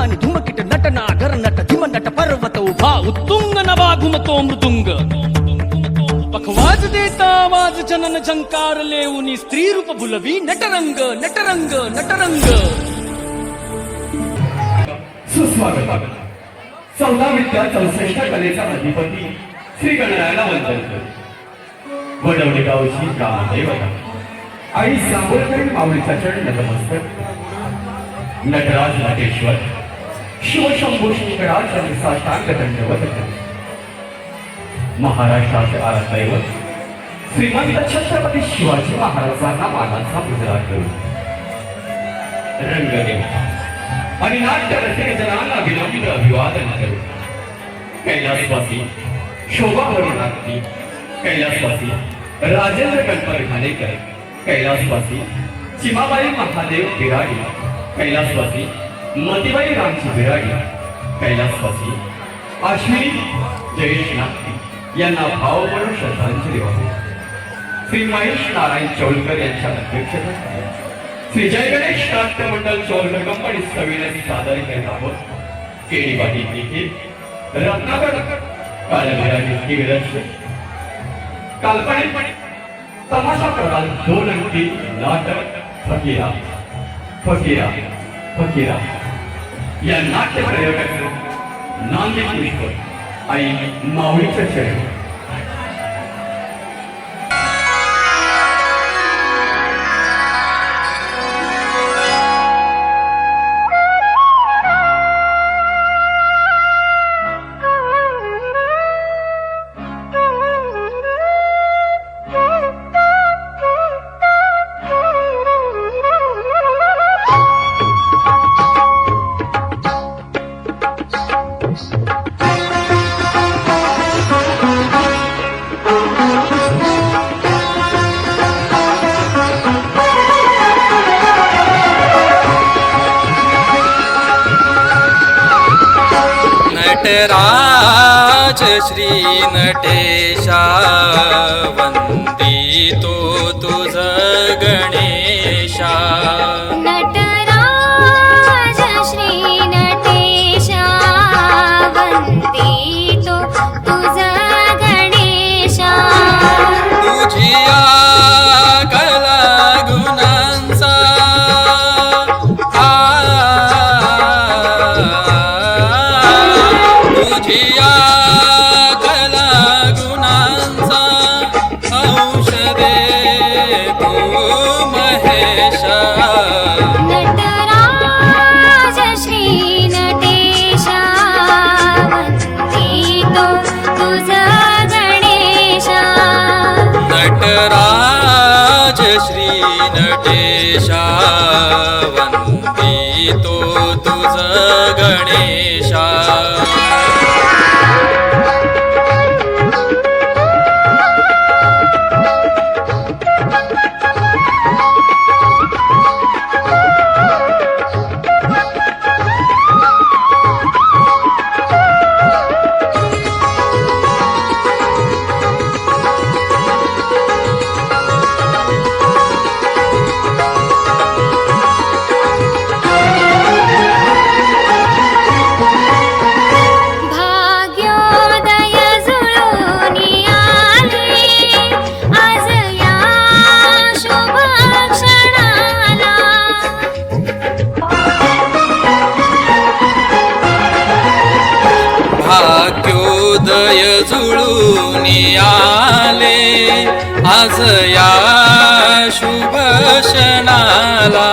धुमकिट तदानी धुमकिट नट नागर नट धिम नट पर्वत उभा उत्तुंग नभा घुमतो मृदुंग. पखवाज देता आवाज जनन झंकार लेऊनी स्त्री रूप भुलवी नटरंग नटरंग नटरंग. सुस्वागत. चौदा विद्या चौसष्ट कलेचा अधिपती श्री गणरायाला वंदन करतो. वडवणे गावची ग्रामदेवता आई सावरकरी माऊलीचा चरण नतमस्तक नटराज शिवशंभू शंकराज आणि साष्टांग दंडवत महाराष्ट्राचे आराध्दैवत श्रीमंत छत्रपती शिवाजी महाराजांना मानाचा मुजरा करू रंगदेवता आणि नाट्य रसिकजनांना विनम्र अभिवादन करू कैलासवासी शोभावरी नागती कैलासवासी राजेंद्र गणपत घाणेकर कैलासवासी चिमाबाई महादेव बिराडी कैलासवासी मतीबाई रामची विरागी कैलासवासी अश्विनी जयेश नागती यांना भावपूर्ण श्रद्धांजली वाहू श्री महेश नारायण चौलकर यांच्या अध्यक्षतेखाली श्री जय गणेश नाट्य मंडळ चौलकर कंपनी सविनय सादर करीत आहोत केळीवाडी येथे रत्नाकर कालभराची ही विरच काल्पनिकपणे तमाशा प्रकार दोन अंकी नाटक फकीरा फकीरा फकीरा. या नाट्य प्रयोगाचं नांदी आणि आई माऊलीच्या राज श्रीनटेशा व नटेशा वंदितो तुझ गणेशा आज या शुभ क्षणाला.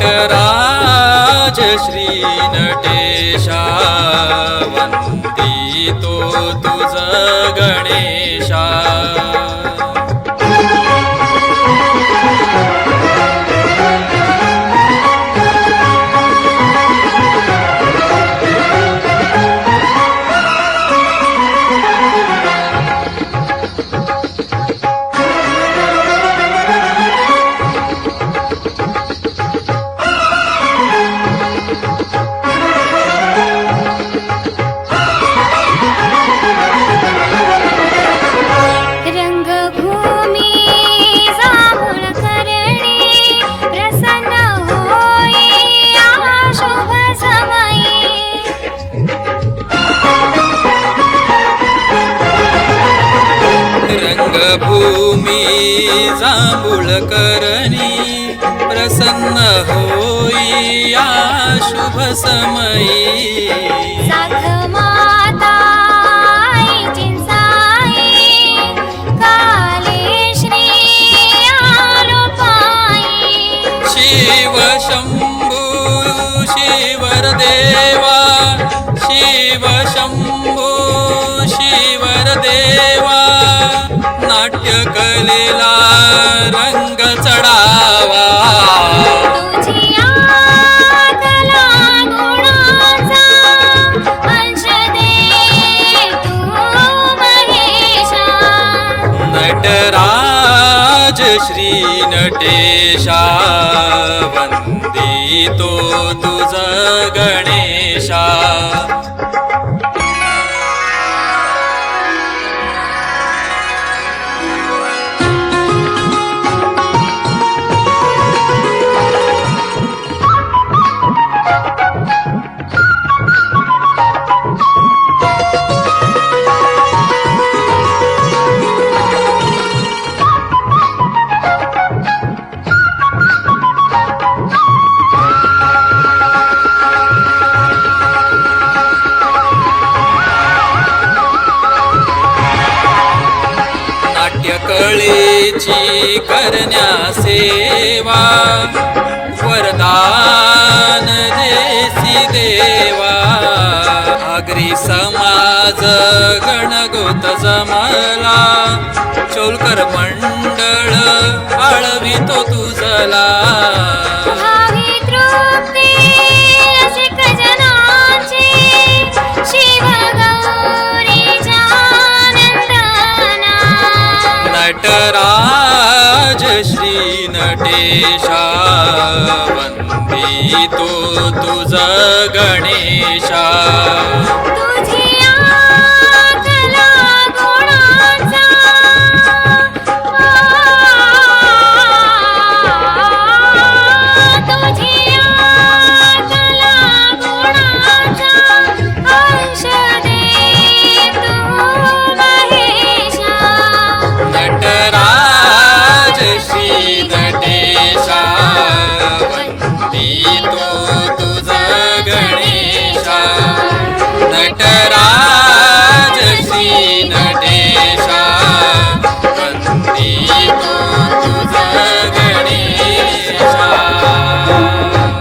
नटराज श्री नटेशा वंदितो तुझ रंगभूमी जांभूळ करणी प्रसन्न होई या शुभ समयी. शिव शंभू शिवर कलेला रंग चढावा. तू नटराज श्री नटेशा वंदितो तुझ गणेशा. नाट्यकळेची करण्या सेवा वरदान देसी देवा. आगरी समाज गणगोत जमला चोलकर मंडळ आळवितो तुझला गणेशा. तुझी कला गुणाचा तुझी कला गुणाचा अंश दे तू महेशा. नटराज श्री नटेशा.